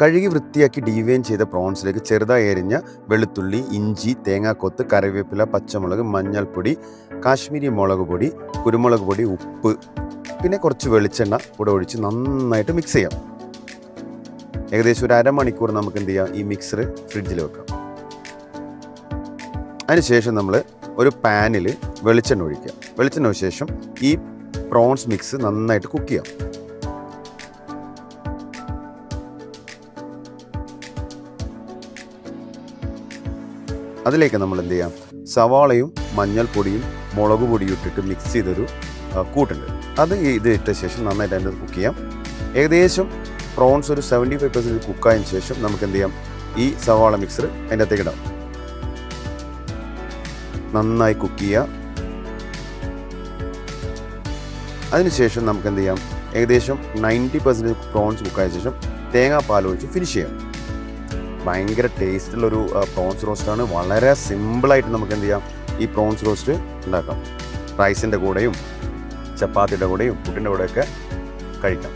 കഴുകി വൃത്തിയാക്കി ഡീവൈൻ ചെയ്ത പ്രോൺസിലേക്ക് ചെറുതായി എരിഞ്ഞ വെളുത്തുള്ളി ഇഞ്ചി തേങ്ങാക്കൊത്ത് കറിവേപ്പില പച്ചമുളക് മഞ്ഞൾപ്പൊടി കാശ്മീരി മുളക് പൊടി കുരുമുളക് പൊടി ഉപ്പ് പിന്നെ കുറച്ച് വെളിച്ചെണ്ണ കൂടെ ഒഴിച്ച് നന്നായിട്ട് മിക്സ് ചെയ്യാം. ഏകദേശം ഒരു അരമണിക്കൂർ നമുക്ക് എന്ത് ചെയ്യാം? ഈ മിക്സർ ഫ്രിഡ്ജിൽ വെക്കാം. അതിനുശേഷം നമ്മൾ ഒരു പാനിൽ വെളിച്ചെണ്ണ ഒഴിക്കുക. വെളിച്ചെണ്ണ ശേഷം ഈ പ്രോൺസ് മിക്സ് നന്നായിട്ട് കുക്ക് ചെയ്യാം. അതിലേക്ക് നമ്മൾ എന്ത് ചെയ്യാം? സവാളയും മഞ്ഞൾപ്പൊടിയും മുളക് പൊടിയും ഇട്ടിട്ട് മിക്സ് ചെയ്തൊരു കൂട്ടുണ്ട്. അത് ഇത് ഇട്ട ശേഷം നന്നായിട്ട് അതിന്റെ കുക്ക് ചെയ്യാം. ഏകദേശം പ്രോൺസ് ഒരു സെവന്റി ഫൈവ് പെർസെന്റ് കുക്കായതിനു ശേഷം നമുക്ക് എന്ത് ചെയ്യാം? ഈ സവാള മിക്സർ അതിന്റെ അകത്തേക്ക് ഇടാം. നന്നായി കുക്ക് ചെയ്യാം. അതിനുശേഷം നമുക്ക് എന്ത് ചെയ്യാം? ഏകദേശം നയന്റി പെർസെന്റേജ് പ്രോൺസ് കുക്കായ ശേഷം തേങ്ങാപ്പാൽ ഒഴിച്ച് ഫിനിഷ് ചെയ്യാം. ഭയങ്കര ടേസ്റ്റുള്ളൊരു പ്രോൺസ് റോസ്റ്റാണ്. വളരെ സിമ്പിളായിട്ട് നമുക്ക് എന്ത് ചെയ്യാം ഈ പ്രോൺസ് റോസ്റ്റ് ഉണ്ടാക്കാം. റൈസിന്റെ കൂടെയും ചപ്പാത്തിയുടെ കൂടെയും ഫുഡിന്റെ കൂടെയൊക്കെ കഴിക്കാം.